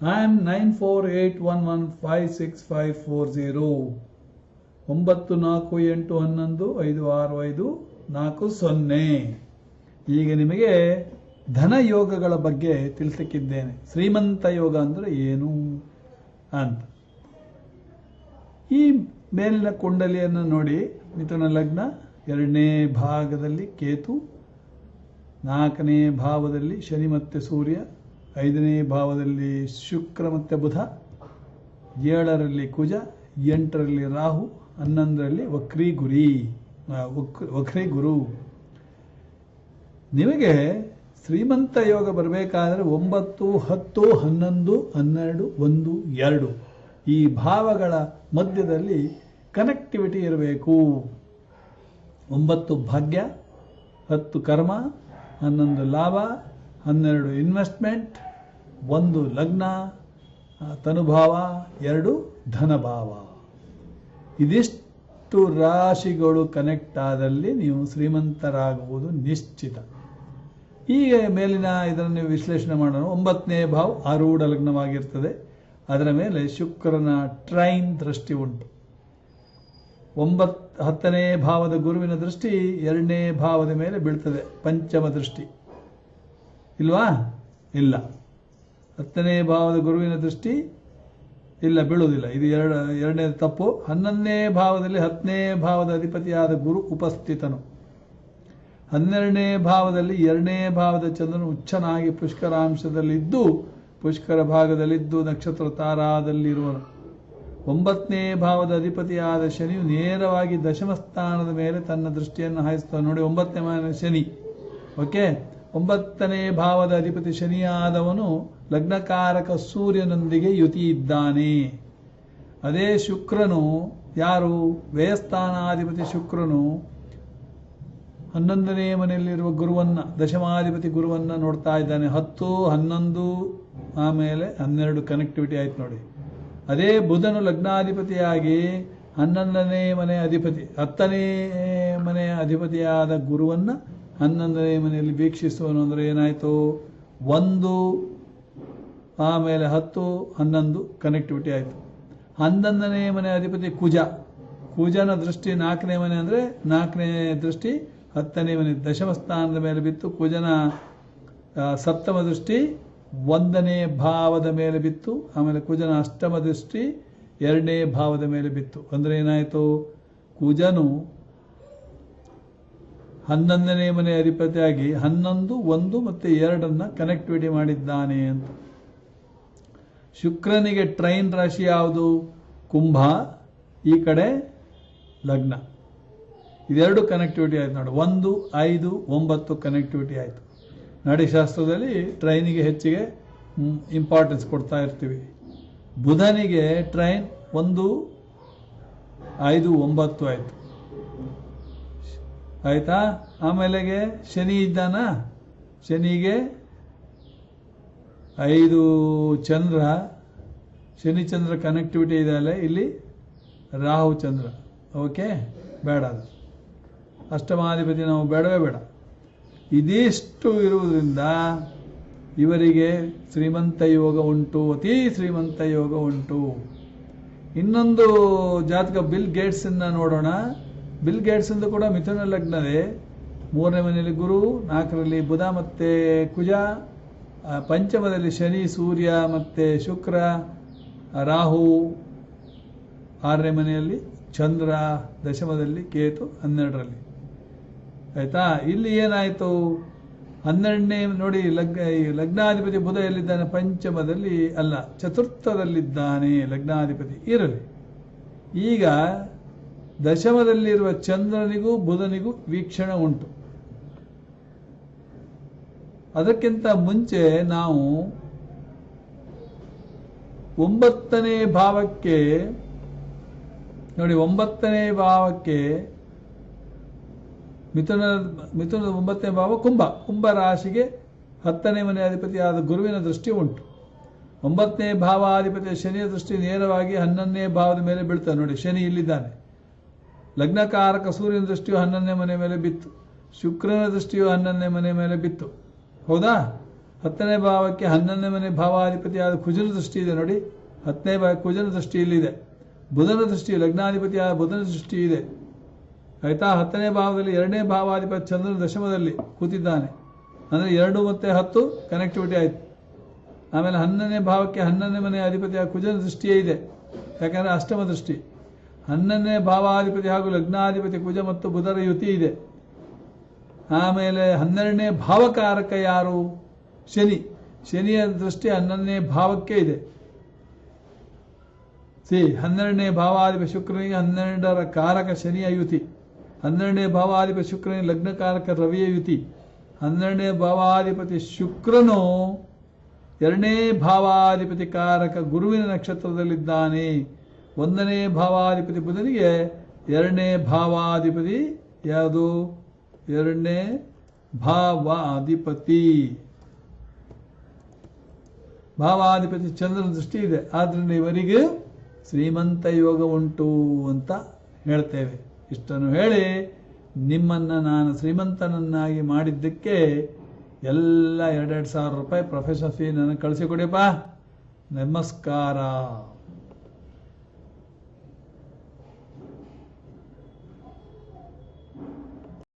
I am nine four eight one one five six five four zero ಒಂಬತ್ತು ನಾಲ್ಕು ಎಂಟು ಹನ್ನೊಂದು ಐದು ಆರು ಐದು ನಾಲ್ಕು ಸೊನ್ನೆ. ಈಗ ನಿಮಗೆ ಧನ ಯೋಗಗಳ ಬಗ್ಗೆ ತಿಳಿಸಕ್ಕಿದ್ದೇನೆ. ಶ್ರೀಮಂತ ಯೋಗ ಅಂದರೆ ಏನು ಅಂತ. ಈ ಮೇಲಿನ ಕುಂಡಲಿಯನ್ನು ನೋಡಿ, ಮಿಥುನ ಲಗ್ನ ಎರಡನೇ ಭಾಗದಲ್ಲಿ ಕೇತು. ನಾಲ್ಕನೇ ಭಾವದಲ್ಲಿ ಶನಿ ಮತ್ತು ಸೂರ್ಯ, ಐದನೇ ಭಾವದಲ್ಲಿ ಶುಕ್ರ ಮತ್ತು ಬುಧ, ಏಳರಲ್ಲಿ ಕುಜ, ಎಂಟರಲ್ಲಿ ರಾಹು, ಹನ್ನೊಂದರಲ್ಲಿ ವಕ್ರಿ ಗುರಿ ವಕ್ರಿ ಗುರು ನಿಮಗೆ ಶ್ರೀಮಂತ ಯೋಗ ಬರಬೇಕಾದ್ರೆ ಒಂಬತ್ತು, ಹತ್ತು, ಹನ್ನೊಂದು, ಹನ್ನೆರಡು, ಒಂದು, ಎರಡು. ಈ ಭಾವಗಳ ಮಧ್ಯದಲ್ಲಿ ಕನೆಕ್ಟಿವಿಟಿ ಇರಬೇಕು. ಒಂಬತ್ತು ಭಾಗ್ಯ, ಹತ್ತು ಕರ್ಮ ಹನ್ನೊಂದು ಲಾಭ, ಹನ್ನೆರಡು ಇನ್ವೆಸ್ಟ್ಮೆಂಟ್ ಒಂದು ಲಗ್ನ ತನುಭಾವ, ಎರಡು ಧನಭಾವ. ಇದಿಷ್ಟು ರಾಶಿಗಳು ಕನೆಕ್ಟ್ ಆದಲ್ಲಿ ನೀವು ಶ್ರೀಮಂತರಾಗುವುದು ನಿಶ್ಚಿತ. ಈಗ ಮೇಲಿನ ಇದನ್ನು ನೀವು ವಿಶ್ಲೇಷಣೆ ಮಾಡೋಣ. ಒಂಬತ್ತನೇ ಭಾವ ಆರೂಢ ಲಗ್ನವಾಗಿರ್ತದೆ. ಅದರ ಮೇಲೆ ಶುಕ್ರನ ಟ್ರೈನ್ ದೃಷ್ಟಿ ಉಂಟು. ಒಂಬತ್, ಹತ್ತನೇ ಭಾವದ ಗುರುವಿನ ದೃಷ್ಟಿ ಎರಡನೇ ಭಾವದ ಮೇಲೆ ಬೀಳ್ತದೆ, ಪಂಚಮ ದೃಷ್ಟಿ. ಇಲ್ವಾ? ಇಲ್ಲ. ಹತ್ತನೇ ಭಾವದ ಗುರುವಿನ ದೃಷ್ಟಿ ಇಲ್ಲ, ಬೀಳುವುದಿಲ್ಲ. ಇದು ಎರಡು ಎರಡನೇ ತಪ್ಪು. ಹನ್ನೊಂದನೇ ಭಾವದಲ್ಲಿ ಹತ್ತನೇ ಭಾವದ ಅಧಿಪತಿಯಾದ ಗುರು ಉಪಸ್ಥಿತನು. ಹನ್ನೆರಡನೇ ಭಾವದಲ್ಲಿ ಎರಡನೇ ಭಾವದ ಚಂದ್ರನು ಉಚ್ಚನಾಗಿ ಪುಷ್ಕರಾಂಶದಲ್ಲಿದ್ದು, ಪುಷ್ಕರ ಭಾಗದಲ್ಲಿದ್ದು ನಕ್ಷತ್ರ ತಾರಾದಲ್ಲಿರುವನು. ಒಂಬತ್ತನೇ ಭಾವದ ಅಧಿಪತಿಯಾದ ಶನಿಯು ನೇರವಾಗಿ ದಶಮ ಸ್ಥಾನದ ಮೇಲೆ ತನ್ನ ದೃಷ್ಟಿಯನ್ನು ಹಾಯಿಸ್ತಾನೆ. ನೋಡಿ, ಒಂಬತ್ತನೇ ಮನೆ ಶನಿ. ಓಕೆ? ಒಂಬತ್ತನೇ ಭಾವದ ಅಧಿಪತಿ ಶನಿಯಾದವನು ಲಗ್ನಕಾರಕ ಸೂರ್ಯನೊಂದಿಗೆ ಯುತಿ ಇದ್ದಾನೆ ಅದೇ ಶುಕ್ರನು ಯಾರು? ವ್ಯಯಸ್ಥಾನಾಧಿಪತಿ ಶುಕ್ರನು. ಹನ್ನೊಂದನೇ ಮನೆಯಲ್ಲಿರುವ ಗುರುವನ್ನ, ದಶಮಾಧಿಪತಿ ಗುರುವನ್ನ ನೋಡ್ತಾ ಇದ್ದಾನೆ. ಹತ್ತು, ಹನ್ನೊಂದು, ಆಮೇಲೆ ಹನ್ನೆರಡು ಕನೆಕ್ಟಿವಿಟಿ ಆಯ್ತು ನೋಡಿ. ಅದೇ ಬುಧನು ಲಗ್ನಾಧಿಪತಿಯಾಗಿ ಹನ್ನೊಂದನೇ ಮನೆ ಅಧಿಪತಿ, ಹತ್ತನೇ ಮನೆಯ ಅಧಿಪತಿಯಾದ ಗುರುವನ್ನು ಹನ್ನೊಂದನೇ ಮನೆಯಲ್ಲಿ ವೀಕ್ಷಿಸುವನು ಅಂದರೆ ಏನಾಯಿತು? ಒಂದು, ಆಮೇಲೆ ಹತ್ತು, ಹನ್ನೊಂದು ಕನೆಕ್ಟಿವಿಟಿ ಆಯಿತು. ಹನ್ನೊಂದನೇ ಮನೆ ಅಧಿಪತಿ ಕುಜ. ಕುಜನ ದೃಷ್ಟಿ ನಾಲ್ಕನೇ ಮನೆ ಅಂದರೆ ನಾಲ್ಕನೇ ದೃಷ್ಟಿ, ಹತ್ತನೇ ಮನೆ ದಶಮ ಸ್ಥಾನದ ಮೇಲೆ ಬಿತ್ತು. ಕುಜನ ಸಪ್ತಮ ದೃಷ್ಟಿ ಒಂದನೇ ಭಾವದ ಮೇಲೆ ಬಿತ್ತು, ಆಮೇಲೆ ಕುಜನ ಅಷ್ಟಮ ದೃಷ್ಟಿ ಎರಡನೇ ಭಾವದ ಮೇಲೆ ಬಿತ್ತು. ಅಂದರೆ ಏನಾಯಿತು? ಕುಜನು ಹನ್ನೊಂದನೇ ಮನೆ ಅಧಿಪತಿಯಾಗಿ ಹನ್ನೊಂದು, ಒಂದು ಮತ್ತು ಎರಡನ್ನು ಕನೆಕ್ಟಿವಿಟಿ ಮಾಡಿದ್ದಾನೆ ಅಂತ. ಶುಕ್ರನಿಗೆ ಟ್ರೈನ್ ರಾಶಿ ಯಾವುದು? ಕುಂಭ, ಈ ಕಡೆ ಲಗ್ನ. ಇದೆರಡು ಕನೆಕ್ಟಿವಿಟಿ ಆಯ್ತು ನೋಡಿ. ಒಂದು, ಐದು, ಒಂಬತ್ತು ಕನೆಕ್ಟಿವಿಟಿ ಆಯಿತು. ನಾಡಿಶಾಸ್ತ್ರದಲ್ಲಿ ಟ್ರೈನಿಗೆ ಹೆಚ್ಚಿಗೆ ಇಂಪಾರ್ಟೆನ್ಸ್ ಕೊಡ್ತಾ ಇರ್ತೀವಿ. ಬುಧನಿಗೆ ಟ್ರೈನ್ ಒಂದು, ಐದು, ಒಂಬತ್ತು ಆಯಿತು. ಆಯ್ತಾ? ಆಮೇಲೆಗೆ ಶನಿ ಇದ್ದಾನ? ಶನಿಗೆ ಐದು ಚಂದ್ರ. ಶನಿ ಚಂದ್ರ ಕನೆಕ್ಟಿವಿಟಿ ಇದೆ ಇಲ್ಲಿ ರಾಹು ಚಂದ್ರ. ಓಕೆ ಬೇಡ ಅದು. ಅಷ್ಟಮಾಧಿಪತಿ ನಾವು ಬೇಡವೇ ಬೇಡ. ಇದಿಷ್ಟು ಇರುವುದರಿಂದ ಇವರಿಗೆ ಶ್ರೀಮಂತ ಯೋಗ ಉಂಟು, ಅತಿ ಶ್ರೀಮಂತ ಯೋಗ ಉಂಟು. ಇನ್ನೊಂದು ಜಾತಕ ಬಿಲ್ ಗೇಟ್ಸನ್ನು ನೋಡೋಣ. ಬಿಲ್ ಗೇಟ್ಸ್ ಕೂಡ ಮಿಥುನ ಲಗ್ನವೇ. ಮೂರನೇ ಮನೆಯಲ್ಲಿ ಗುರು, ನಾಲ್ಕರಲ್ಲಿ ಬುಧ ಮತ್ತೆ ಕುಜ ಪಂಚಮದಲ್ಲಿ ಶನಿ, ಸೂರ್ಯ ಮತ್ತೆ ಶುಕ್ರ, ರಾಹು. ಆರನೇ ಮನೆಯಲ್ಲಿ ಚಂದ್ರ, ದಶಮದಲ್ಲಿ ಕೇತು ಹನ್ನೆರಡರಲ್ಲಿ. ಆಯ್ತಾ? ಇಲ್ಲಿ ಏನಾಯಿತು? ಹನ್ನೆರಡನೇ ನೋಡಿ ಲಗ್ನ ಲಗ್ನಾಧಿಪತಿ ಬುಧ ಎಲ್ಲಿದ್ದಾನೆ? ಪಂಚಮದಲ್ಲಿ ಅಲ್ಲ, ಚತುರ್ಥದಲ್ಲಿದ್ದಾನೆ ಲಗ್ನಾಧಿಪತಿ. ಇರಲಿ. ಈಗ ದಶಮದಲ್ಲಿರುವ ಚಂದ್ರನಿಗೂ ಬುಧನಿಗೂ ವೀಕ್ಷಣೆ ಉಂಟು. ಅದಕ್ಕಿಂತ ಮುಂಚೆ ನಾವು ಒಂಬತ್ತನೇ ಭಾವಕ್ಕೆ, ನೋಡಿ, ಒಂಬತ್ತನೇ ಭಾವಕ್ಕೆ ಮಿಥುನ, ಮಿಥುನದ ಒಂಬತ್ತನೇ ಭಾವ ಕುಂಭ. ಕುಂಭ ರಾಶಿಗೆ ಹತ್ತನೇ ಮನೆ ಅಧಿಪತಿಯಾದ ಗುರುವಿನ ದೃಷ್ಟಿ ಉಂಟು. ಒಂಬತ್ತನೇ ಭಾವಾಧಿಪತಿಯ ಶನಿಯ ದೃಷ್ಟಿ ನೇರವಾಗಿ ಹನ್ನೊಂದನೇ ಭಾವದ ಮೇಲೆ ಬೀಳ್ತಾನೆ ನೋಡಿ, ಶನಿ ಇಲ್ಲಿದ್ದಾನೆ. ಲಗ್ನಕಾರಕ ಸೂರ್ಯನ ದೃಷ್ಟಿಯು ಹನ್ನೊಂದನೇ ಮನೆ ಮೇಲೆ ಬಿತ್ತು. ಶುಕ್ರನ ದೃಷ್ಟಿಯು ಹನ್ನೊಂದನೇ ಮನೆ ಮೇಲೆ ಬಿತ್ತು. ಹೌದಾ? ಹತ್ತನೇ ಭಾವಕ್ಕೆ ಹನ್ನೊಂದನೇ ಮನೆ ಭಾವಾಧಿಪತಿಯಾದ ಕುಜನ ದೃಷ್ಟಿ ಇದೆ. ನೋಡಿ, ಹತ್ತನೇ ಭಾವ ಕುಜನ ದೃಷ್ಟಿ ಇಲ್ಲಿದೆ. ಬುಧನ ದೃಷ್ಟಿ, ಲಗ್ನಾಧಿಪತಿಯಾದ ಬುಧನ ದೃಷ್ಟಿ ಇದೆ. ಆಯ್ತಾ ಹತ್ತನೇ ಭಾವದಲ್ಲಿ ಎರಡನೇ ಭಾವಾಧಿಪತಿ ಚಂದ್ರನ ದಶಮದಲ್ಲಿ ಕೂತಿದ್ದಾನೆ. ಅಂದರೆ ಎರಡು ಮತ್ತು ಹತ್ತು ಕನೆಕ್ಟಿವಿಟಿ ಆಯಿತು. ಆಮೇಲೆ ಹನ್ನೊಂದನೇ ಭಾವಕ್ಕೆ ಹನ್ನೊಂದನೇ ಮನೆ ಅಧಿಪತಿಯ ಕುಜನ ದೃಷ್ಟಿಯೇ ಇದೆ. ಯಾಕಂದರೆ ಅಷ್ಟಮ ದೃಷ್ಟಿ. ಹನ್ನೊಂದನೇ ಭಾವಾಧಿಪತಿ ಹಾಗೂ ಲಗ್ನಾಧಿಪತಿ ಕುಜ ಮತ್ತು ಬುಧರ ಯುತಿ ಇದೆ. ಆಮೇಲೆ ಹನ್ನೆರಡನೇ ಭಾವಕಾರಕ ಯಾರು? ಶನಿ. ಶನಿಯ ದೃಷ್ಟಿ ಹನ್ನೊಂದನೇ ಭಾವಕ್ಕೆ ಇದೆ. ಸಿ ಹನ್ನೆರಡನೇ ಭಾವಾಧಿಪತಿ ಶುಕ್ರನಿಗೆ ಹನ್ನೆರಡರ ಕಾರಕ ಶನಿಯ ಯುತಿ. ಹನ್ನೆರಡನೇ ಭಾವಾಧಿಪತಿ ಶುಕ್ರನೇ ಲಗ್ನಕಾರಕ ರವಿಯ ಯುತಿ ಹನ್ನೆರಡನೇ ಭಾವಾಧಿಪತಿ ಶುಕ್ರನು ಎರಡನೇ ಭಾವಾಧಿಪತಿ ಕಾರಕ ಗುರುವಿನ ನಕ್ಷತ್ರದಲ್ಲಿದ್ದಾನೆ. ಒಂದನೇ ಭಾವಾಧಿಪತಿ ಬುಧನಿಗೆ ಎರಡನೇ ಭಾವಾಧಿಪತಿ ಯಾವುದು? ಎರಡನೇ ಭಾವಾಧಿಪತಿ. ಭಾವಾಧಿಪತಿ ಚಂದ್ರನ ದೃಷ್ಟಿ ಇದೆ. ಆದ್ದರಿಂದ ಇವರಿಗೆ ಶ್ರೀಮಂತ ಯೋಗ ಉಂಟು ಅಂತ ಹೇಳ್ತೇವೆ. ಇಷ್ಟನ್ನು ಹೇಳಿ ನಿಮ್ಮನ್ನು ನಾನು ಶ್ರೀಮಂತನನ್ನಾಗಿ ಮಾಡಿದ್ದಕ್ಕೆ ಎಲ್ಲ ಎರಡೆರಡು ಸಾವಿರ ರೂಪಾಯಿ ಪ್ರೊಫೆಸರ್ ಫೀ ನನಗೆ ಕಳಿಸಿಕೊಡಿಯಪ್ಪ ನಮಸ್ಕಾರ.